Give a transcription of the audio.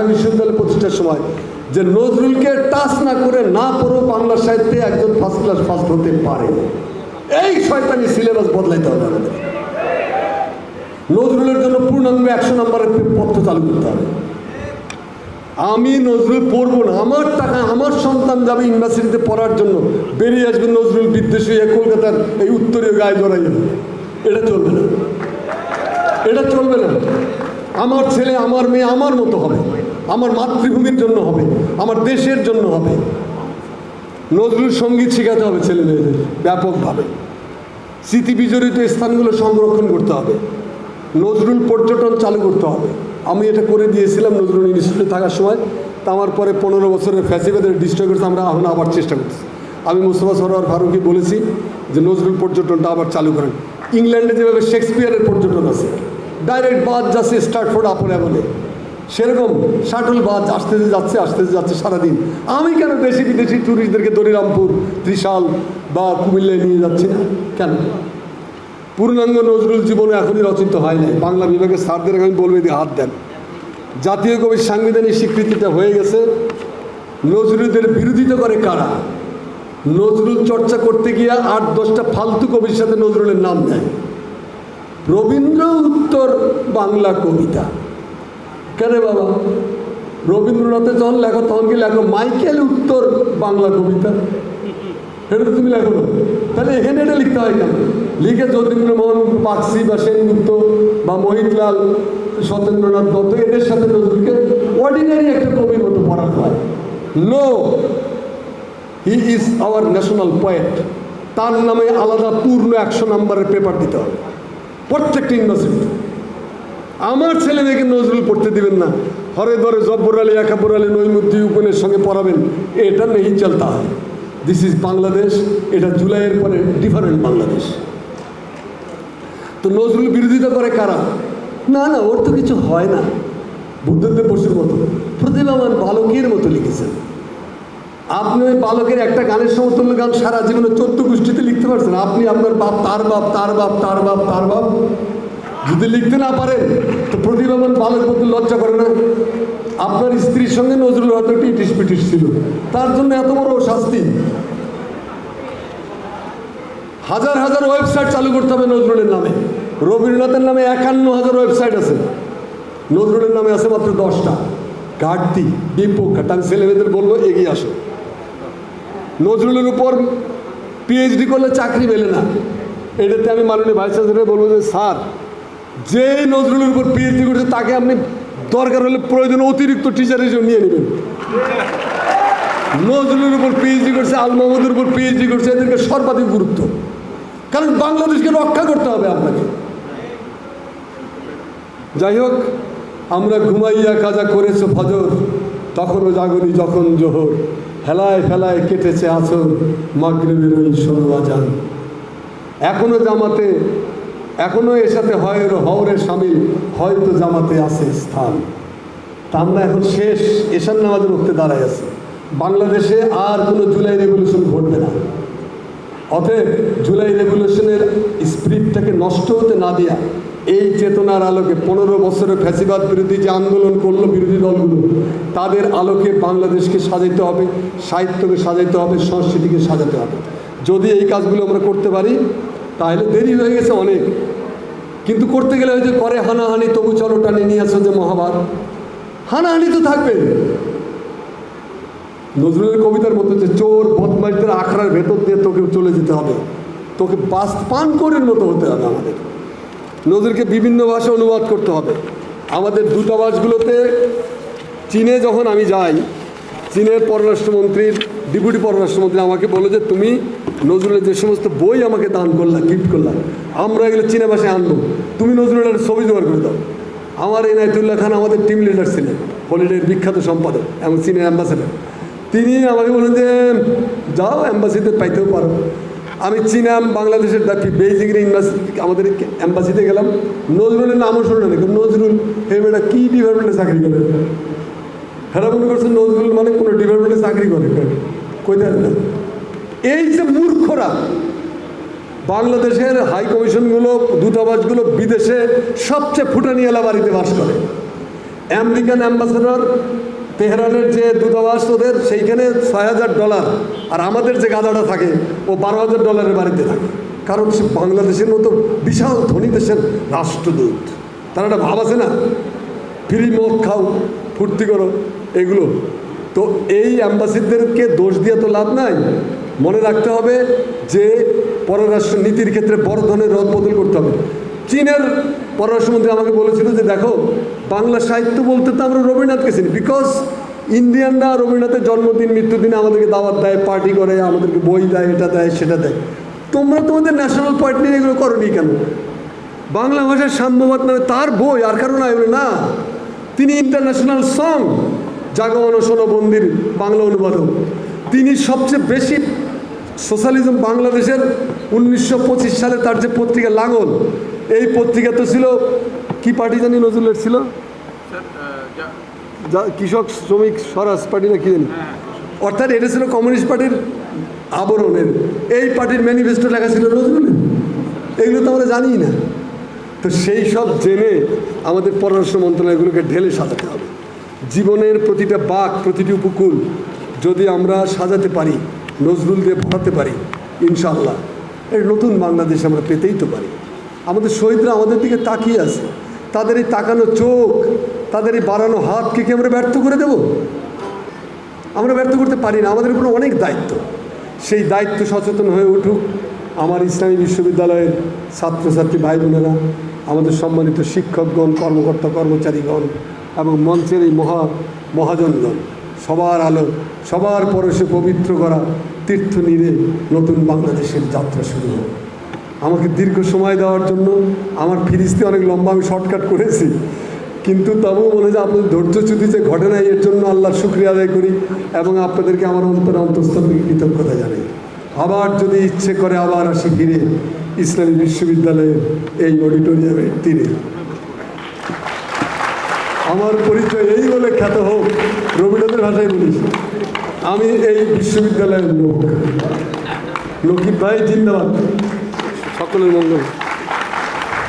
ঢাকা বিশ্ববিদ্যালয় প্রতিষ্ঠার সময় যে নজরুলকে টাচ না করে না পড়েও বাংলা সাহিত্যে একজন ফার্স্ট ক্লাস ফার্স্ট হতে পারে। এই শয়তানি সিলেবাস বদলাইতে হবে আমাদের। নজরুলের জন্য পূর্ণাঙ্গ একশো নম্বরের পত্র চালু করতে হবে। আমি নজরুল পড়ব না। আমার টাকা, আমার সন্তান যাবে ইউনিভার্সিটিতে পড়ার জন্য। বেরিয়ে আসবে নজরুল বিদ্বেষী হয়ে কলকাতার এই উত্তরীয় গায়ে জড়াই এটা চলবে না। এটা চলবে না। আমার ছেলে, আমার মেয়ে, আমার মতো হবে। আমার মাতৃভূমির জন্য হবে, আমার দেশের জন্য হবে। নজরুল সংগীত শেখাতে হবে ছেলে মেয়েদের ব্যাপকভাবে। স্মৃতি বিজড়িত স্থানগুলো সংরক্ষণ করতে হবে। নজরুল পর্যটন চালু করতে হবে। আমি এটা করে দিয়েছিলাম নজরুল ইনস্টিটিউটে থাকার সময়। তা আমার পরে পনেরো বছরের ফ্যাসিবাদের ডিস্ট্রয় করতে আমরা এখন আবার চেষ্টা করছি আমি মুস্তফা সরোয়ার ফারুকি বলেছি যে নজরুল পর্যটনটা আবার চালু করেন। ইংল্যান্ডে যেভাবে শেক্সপিয়ারের পর্যটন আছে, ডাইরেক্ট বাস যাচ্ছে স্টার্টফোর্ড, আপলে বলে সেরকম শাটল বাস আসতেতে যাচ্ছে আসতেতে যাচ্ছে সারাদিন। আমি কেন দেশি বিদেশি ট্যুরিস্টদেরকে দরিরামপুর, ত্রিশাল বা কুমিল্লায় নিয়ে যাচ্ছি না? কেন? পূর্ণাঙ্গ নজরুল জীবনে এখনই রচিত হয় নাই। বাংলা বিভাগের স্যারদের আমি বলব, এদিকে হাত দেন। জাতীয় কবির সাংবিধানিক স্বীকৃতিটা হয়ে গেছে। নজরুলদের বিরোধিতা করে কারা? নজরুল চর্চা করতে গিয়ে আট, দশটা ফালতু কবির সাথে নজরুলের নাম দেয় রবীন্দ্র উত্তর বাংলা কবিতা। কেন বাবা? রবীন্দ্রনাথের যখন লেখো, তখন কি লেখো, মাইকেল উত্তর বাংলা কবিতা? এটা তুমি লেখো না। তাহলে এখানে এটা লিখতে হয় কেন? লিখে যতীন্দ্রমোহন পাকসি বা সেনগুপ্ত বা মোহিতলাল, সত্যেন্দ্রনাথ দত্ত, এদের সাথে নজরুলকে অর্ডিনারি একটা কবির মতো পড়ানো হয়। No he is our national point তার নামে আলাদা পূর্ণ একশো নম্বরের পেপার দিতে হবে প্রত্যেকটা ইউনিভার্সিটি আমার ছেলে মেয়েকে নজরুল পড়তে দিবেন না। হরে ধরে জব্বর আলী একাবর আলী নৈমুদ্দি উপনের সঙ্গে পড়াবেন। এটা নেই চলতা দিস ইজ বাংলাদেশ। এটা জুলাইয়ের পরে ডিফারেন্ট বাংলাদেশ। তো নজরুল বিরোধিতা করে কারা? না না, ওর তো কিছু হয় না। বুদ্ধদেব বসুর মতো। প্রতিভাবান বালকের মতো লিখেছেন। আপনি ওই বালকের একটা গানের সমতুল্য গান সারা জীবনে চোদ্দ গোষ্ঠীতে লিখতে পারছেন। আপনি আপনার বাপ, তার বাপ তার বাপ তার বাপ তার বাপ। যদি লিখতে না পারেন তো প্রতিভাবান বালক বলতে লজ্জা করে না। আপনার স্ত্রীর সঙ্গে নজরুল হয়তো একটু ইটিস পিটিস ছিল। তার জন্য এত বড় শাস্তি। হাজার হাজার ওয়েবসাইট চালু করতে হবে নজরুলের নামে। রবীন্দ্রনাথের নামে একান্ন হাজার ওয়েবসাইট আছে। নজরুলের নামে আছে মাত্র দশটা। ঘাটতি বিপক্ষাট আমি ছেলেমেয়েদের বলব এগিয়ে আসো। নজরুলের উপর পিএইচডি করলে চাকরি পেলে না। এটাতে আমি মাননীয় ভাইস চ্যান্সেলর বলব যে, স্যার যে নজরুলের উপর পিএইচডি করছে তাকে আপনি দরকার হলে প্রয়োজন অতিরিক্ত টিচার হিসেবে নিয়ে নেবেন। নজরুলের উপর পিএইচডি করছে আল মাহমুদের উপর পিএইচডি করছে এদেরকে সর্বাধিক গুরুত্ব। কারণ বাংলাদেশকে রক্ষা করতে হবে আপনাকে। যাই হোক, আমরা ঘুমাইয়া কাজা করেছ ফজর, তখনও জাগরি যখন জোহর। হেলায় ফেলায় কেটেছে আছর মাগরেবের ওই ষোলো আজান। এখনও জামাতে এখনও এর সাথে হয় হওরে সামিল হয়তো জামাতে আছে স্থান। তা আমরা এখন শেষ এশার নামাজের উঠতে দাঁড়ায় আছি। বাংলাদেশে আর কোনো জুলাই রেভলিউশন ঘটবে না। অতএব জুলাই রেভলিউশনের স্পিরিটটাকে নষ্ট হতে না দিয়া এই চেতনার আলোকে পনেরো বছরের ফ্যাসিবাদ বিরোধী যে আন্দোলন করল বিরোধী দলগুলো, তাদের আলোকে বাংলাদেশকে সাজাইতে হবে, সাহিত্যকে সাজাইতে হবে, সংস্কৃতিকে সাজাতে হবে। যদি এই কাজগুলো আমরা করতে পারি তাহলে দেরি হয়ে গেছে অনেক। কিন্তু করতে গেলে হয়তো করে হানাহানি, তবু চলো টানে নিয়ে আসো যে মহাভারত। হানাহানি তো থাকবে। নজরুলের কবিতার মতো যে চোর বদমাইশদের আখড়ার ভেতর দিয়ে তোকে চলে যেতে হবে। তোকে বাস পান করের মতো হতে হবে আমাদের। নজরুলকে বিভিন্ন ভাষা অনুবাদ করতে হবে। আমাদের দূতাবাসগুলোতে চীনে যখন আমি যাই, চীনের পররাষ্ট্রমন্ত্রীর, ডেপুটি পররাষ্ট্রমন্ত্রী আমাকে বলে যে, তুমি নজরুলের যে সমস্ত বই আমাকে দান করলা গিফট করলা, আমরা এগুলো চীনা ভাষায় আনব। তুমি নজরুলের ছবি জোগাড় করে দাও। আমার এই এনায়তুল্লাহ খান আমাদের টিম লিডার ছিলেন, হলিডের বিখ্যাত সম্পাদক এবং চীনের অ্যাম্বাসেডার তিনি আমাকে বলেন যে, যাও অ্যাম্বাসিতে পাইতেও পারো। আমি চীনাম বাংলাদেশের ডাকি বেইজিংয়ের ইউনিভার্সিটি আমাদের অ্যাম্বাসিতে গেলাম। নজরুলের নামও শুনলো না নজরুল, হে বেটা, কী ডিপার্টমেন্টে চাকরি করে? হেরা মনে করছে নজরুল মানে কোনো ডিপার্টমেন্টে চাকরি করে। কইতে না। এই যে মূর্খরা, বাংলাদেশের হাই কমিশনগুলো, দূতাবাসগুলো বিদেশে সবচেয়ে ফুটানিয়ালা বাড়িতে বাস করে। আমেরিকান অ্যাম্বাসেডর তেহরানের যে দূতাবাস ওদের, সেইখানে ছয় হাজার ডলার। আর আমাদের যে গাদাটা থাকে, ও বারো হাজার ডলারের বাড়িতে থাকে। কারণ সে বাংলাদেশের মতো বিশাল ধনী দেশের রাষ্ট্রদূত। তারা একটা ভাব আছে না? ফ্রি মদ খাও, ফুর্তি করো, এগুলো। তো এই অ্যাম্বাসিডারকে দোষ দিয়ে তো লাভ নাই। মনে রাখতে হবে যে পররাষ্ট্র নীতির ক্ষেত্রে বড় ধরনের রদ বদল করতে হবে। চীনের পররাষ্ট্রমন্ত্রী আমাকে বলেছিল যে, দেখো, বাংলা সাহিত্য বলতে তো আমরা রবীন্দ্রনাথকে চিনি বিকজ ইন্ডিয়ানরা রবীন্দ্রনাথের জন্মদিন, মৃত্যুদিনে আমাদেরকে দাওয়াত দেয় পার্টি করে, আমাদেরকে বই দেয়, এটা দেয়, সেটা দেয়। তোমরা তোমাদের ন্যাশনাল পার্টি এগুলো করনি কেন? বাংলা ভাষার সাম্যবাদ নামে তার বই, আর কারণ বলে না। তিনি ইন্টারন্যাশনাল সং জাগমন সোনবন্দির বাংলা অনুবাদক। তিনি সবচেয়ে বেশি সোশ্যালিজম বাংলাদেশের উনিশশো পঁচিশ সালে তার যে পত্রিকা লাঙল এই পত্রিকা তো ছিল কি পার্টি জানি নজরুলের ছিল? কৃষক শ্রমিক স্বরাজ পার্টি না কি জানি? অর্থাৎ এটা ছিল কমিউনিস্ট পার্টির আবরণের। এই পার্টির ম্যানিফেস্টো লেখা ছিল নজরুলের। এগুলো তো আমরা জানি না। তো সেই সব জেনে আমাদের পররাষ্ট্র মন্ত্রণালয়গুলোকে ঢেলে সাজাতে হবে। জীবনের প্রতিটা বাঘ প্রতিটি উপকূল যদি আমরা সাজাতে পারি নজরুল দিয়ে ভরাতে পারি ইনশাল্লাহ এর নতুন বাংলাদেশ আমরা পেতেই তো পারি। আমাদের শহীদরা আমাদের দিকে তাকিয়ে আছে। তাদের এই তাকানো চোখ, তাদের এই বাড়ানো হাতকে কি আমরা ব্যর্থ করে দেব? আমরা ব্যর্থ করতে পারি না, আমাদের উপর অনেক দায়িত্ব। সেই দায়িত্ব সচেতন হয়ে উঠুক আমার ইসলামী বিশ্ববিদ্যালয়ের ছাত্রছাত্রী ভাই বোনেরা আমাদের সম্মানিত শিক্ষকগণ, কর্মকর্তা কর্মচারীগণ এবং মঞ্চের এই মহা মহাজনগণ। সবার আলো, সবার পরশে পবিত্র করা তীর্থ নিরে নতুন বাংলাদেশের যাত্রা শুরু হোক। আমাকে দীর্ঘ সময় দেওয়ার জন্য আমার ফিরিস্তি অনেক লম্বা আমি শর্টকাট করেছি। কিন্তু তবুও মনে হয় যে আপনাদের ধৈর্যচ্যুতি যে ঘটনা এর জন্য আল্লাহর শুক্রিয়া আদায় করি এবং আপনাদেরকে আমার অন্তর অন্তঃস্থল থেকে কৃতজ্ঞতা জানাই। আবার যদি ইচ্ছে করে আবার আসি ফিরে, ইসলামী বিশ্ববিদ্যালয়ের এই অডিটোরিয়ামের তীরে। আমার পরিচয় এই বলে খ্যাত হোক, রবীন্দ্রনাথের ভাষায় বলিস। আমি এই বিশ্ববিদ্যালয়ের লোক। লক্ষ্মী ভাই জিন্দাবাদ। সকলের মঙ্গল।